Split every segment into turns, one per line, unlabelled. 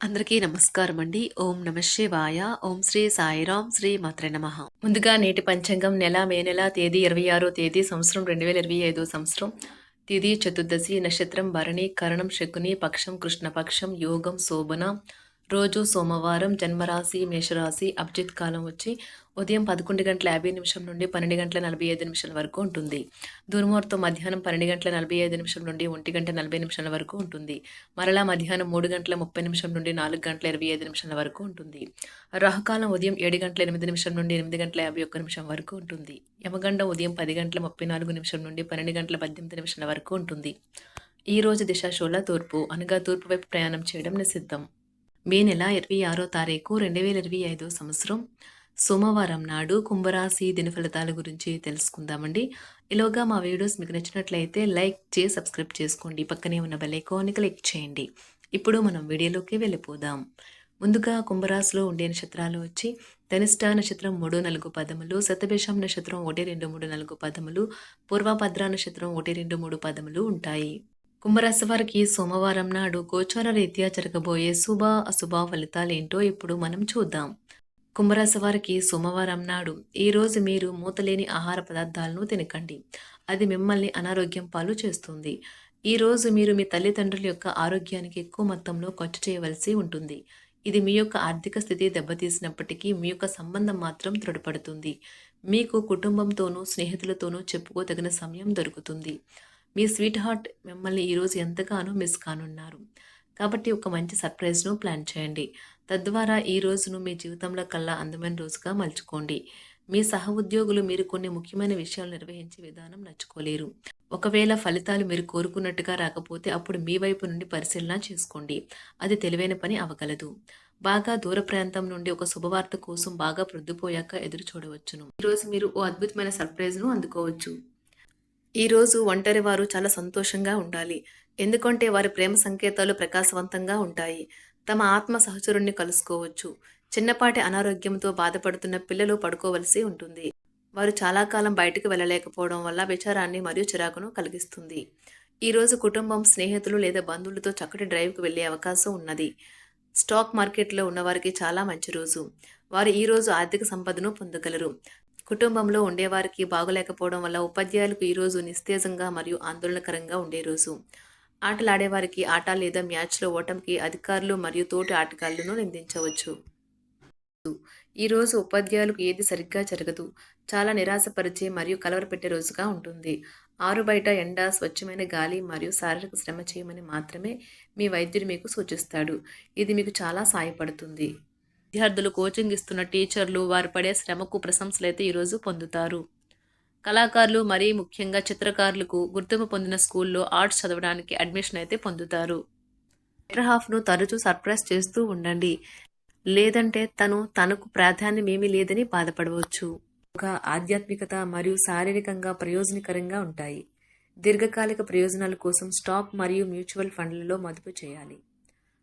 అందరికీ నమస్కారం అండి ఓం నమ శివాయ. ఓం శ్రీ సాయిరాం శ్రీ మాత్ర నమ. ముందుగా నేటి పంచాంగం నెల మే నెల తేదీ ఇరవై ఆరో తేదీ సంవత్సరం రెండు వేల ఇరవై ఐదో సంవత్సరం. తిది చతుర్దశి నక్షత్రం భరణి కరణం శకుని పక్షం కృష్ణపక్షం యోగం శోభన రోజు సోమవారం జన్మరాశి మేషరాశి అభిజిత్ కాలం వచ్చి ఉదయం పదకొండు గంటల యాభై నిమిషం నుండి పన్నెండు గంటల నలభై ఐదు నిమిషాల వరకు ఉంటుంది. దుర్ముహూర్తం మధ్యాహ్నం పన్నెండు గంటల నలభై ఐదు నిమిషం నుండి ఒంటి గంట నలభై నిమిషాల వరకు ఉంటుంది. మరలా మధ్యాహ్నం మూడు గంటల ముప్పై నిమిషం నుండి నాలుగు గంటల ఇరవై ఐదు నిమిషాల వరకు ఉంటుంది. రాహుకాలం ఉదయం ఏడు గంటల ఎనిమిది నిమిషం నుండి ఎనిమిది గంటల యాభై ఒక్క నిమిషం వరకు ఉంటుంది. యమగండం ఉదయం పది గంటల ముప్పై నాలుగు నిమిషం నుండి పన్నెండు గంటల పద్దెనిమిది నిమిషాల వరకు ఉంటుంది. ఈ రోజు దిశాశూల తూర్పు అనగా తూర్పు వైపు ప్రయాణం చేయడం నిషిద్ధం. మే నెల ఇరవై ఆరో తారీఖు రెండు వేల ఇరవై ఐదో సంవత్సరం. సోమవారం నాడు కుంభరాశి దిన ఫలితాల గురించి తెలుసుకుందామండి. ఇలాగా మా వీడియోస్ మీకు నచ్చినట్లయితే లైక్ చేసి సబ్స్క్రైబ్ చేసుకోండి. పక్కనే ఉన్న బెల్ క్లిక్ చేయండి. ఇప్పుడు మనం వీడియోలోకి వెళ్ళిపోదాం. ముందుగా కుంభరాశిలో ఉండే నక్షత్రాలు వచ్చి ధనిష్ట నక్షత్రం మూడు నాలుగు పదములు శతభిషం నక్షత్రం ఒకటి రెండు మూడు నాలుగు పదములు పూర్వభద్ర నక్షత్రం ఒకటి రెండు మూడు పదములు ఉంటాయి. కుంభరాశి వారికి సోమవారం నాడు గోచార రీత్యా జరగబోయే శుభ అశుభ ఫలితాలు ఏంటో ఇప్పుడు మనం చూద్దాం. కుంభరాశి వారికి సోమవారం నాడు ఈరోజు మీరు మూతలేని ఆహార పదార్థాలను తినకండి. అది మిమ్మల్ని అనారోగ్యం పాలు చేస్తుంది. ఈ రోజు మీరు మీ తల్లిదండ్రుల యొక్క ఆరోగ్యానికి ఎక్కువ మొత్తంలో ఖర్చు చేయవలసి ఉంటుంది. ఇది మీ యొక్క ఆర్థిక స్థితి దెబ్బతీసినప్పటికీ మీ యొక్క సంబంధం మాత్రం దృఢపడుతుంది. మీకు కుటుంబంతోనూ స్నేహితులతోనూ చెప్పుకోదగిన సమయం దొరుకుతుంది. మీ స్వీట్ హార్ట్ మిమ్మల్ని ఈరోజు ఎంతగానో మిస్ కానున్నారు. కాబట్టి ఒక మంచి సర్ప్రైజ్ను ప్లాన్ చేయండి. తద్వారా ఈ రోజును మీ జీవితంలో కల్లా అందమైన రోజుగా మలుచుకోండి. మీ సహ ఉద్యోగులు మీరు కొన్ని ముఖ్యమైన విషయాలు నిర్వహించే విధానం నచ్చుకోలేరు. ఒకవేళ ఫలితాలు మీరు కోరుకున్నట్టుగా రాకపోతే అప్పుడు మీ వైపు నుండి పరిశీలన చేసుకోండి. అది తెలివైన పని అవగలదు. బాగా దూర ప్రాంతం నుండి ఒక శుభవార్త కోసం బాగా ప్రొద్దుపోయాక ఎదురు చూడవచ్చును. ఈరోజు మీరు ఓ అద్భుతమైన సర్ప్రైజ్ను అందుకోవచ్చు. ఈరోజు ఒంటరి వారు చాలా సంతోషంగా ఉండాలి. ఎందుకంటే వారి ప్రేమ సంకేతాలు ప్రకాశవంతంగా ఉంటాయి. తమ ఆత్మ సహచరుణ్ణి కలుసుకోవచ్చు. చిన్నపాటి అనారోగ్యంతో బాధపడుతున్న పిల్లలు పడుకోవలసి ఉంటుంది. వారు చాలా కాలం బయటకు వెళ్ళలేకపోవడం వల్ల విచారాన్ని మరియు చిరాకును కలిగిస్తుంది. ఈరోజు కుటుంబం స్నేహితులు లేదా బంధువులతో చక్కటి డ్రైవ్కి వెళ్ళే అవకాశం ఉన్నది. స్టాక్ మార్కెట్లో ఉన్నవారికి చాలా మంచి రోజు. వారు ఈరోజు ఆర్థిక సంపదను పొందగలరు. కుటుంబంలో ఉండేవారికి బాగోలేకపోవడం వల్ల ఉపాధ్యాయులకు ఈరోజు నిస్తేజంగా మరియు ఆందోళనకరంగా ఉండే రోజు. ఆటలాడేవారికి ఆట లేదా మ్యాచ్లో ఓటమికి అధికారులు మరియు తోటి ఆటగాళ్ళను నిందించవచ్చు. ఈరోజు ఉపాధ్యాయులకు ఏది సరిగ్గా జరగదు. చాలా నిరాశపరిచే మరియు కలవరపెట్టే రోజుగా ఉంటుంది. ఆరు బయట ఎండ స్వచ్ఛమైన గాలి మరియు శారీరక శ్రమ చేయమని మాత్రమే మీ వైద్యుడు మీకు సూచిస్తాడు. ఇది మీకు చాలా సాయపడుతుంది. విద్యార్థులు కోచింగ్ ఇస్తున్న టీచర్లు వారు పడే శ్రమకు ప్రశంసలైతే ఈరోజు పొందుతారు. కళాకారులు మరీ ముఖ్యంగా చిత్రకారులకు గుర్తింపు పొందిన స్కూల్లో ఆర్ట్స్ చదవడానికి అడ్మిషన్ అయితే పొందుతారు. బెటర్ హాఫ్ను తరచూ సర్ప్రైజ్ చేస్తూ ఉండండి. లేదంటే తను తనకు ప్రాధాన్యం ఏమీ లేదని బాధపడవచ్చు. ఒక ఆధ్యాత్మికత మరియు శారీరకంగా ప్రయోజనకరంగా ఉంటాయి. దీర్ఘకాలిక ప్రయోజనాల కోసం స్టాక్ మరియు మ్యూచువల్ ఫండ్లలో మదుపు చేయాలి.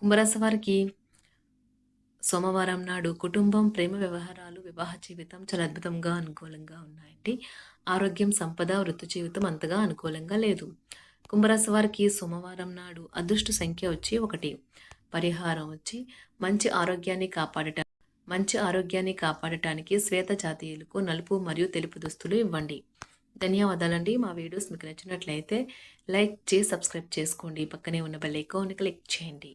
కుంభరాశి వారికి సోమవారం నాడు కుటుంబం ప్రేమ వ్యవహారాలు వివాహ జీవితం చాలా అద్భుతంగా అనుకూలంగా ఉన్నాయండి. ఆరోగ్యం సంపద వృత్తి జీవితం అంతగా అనుకూలంగా లేదు. కుంభరాశి వారికి సోమవారం నాడు అదృష్ట సంఖ్య వచ్చి ఒకటి. పరిహారం వచ్చి మంచి ఆరోగ్యాన్ని కాపాడటం మంచి ఆరోగ్యాన్ని కాపాడటానికి శ్వేత జాతీయులకు నలుపు మరియు తెలుపు దుస్తులు ఇవ్వండి. ధన్యవాదాలండి. మా వీడియోస్ మీకు నచ్చినట్లయితే లైక్ చేసి సబ్స్క్రైబ్ చేసుకోండి. పక్కనే ఉన్న బెల్ ఐకాన్ క్లిక్ చేయండి.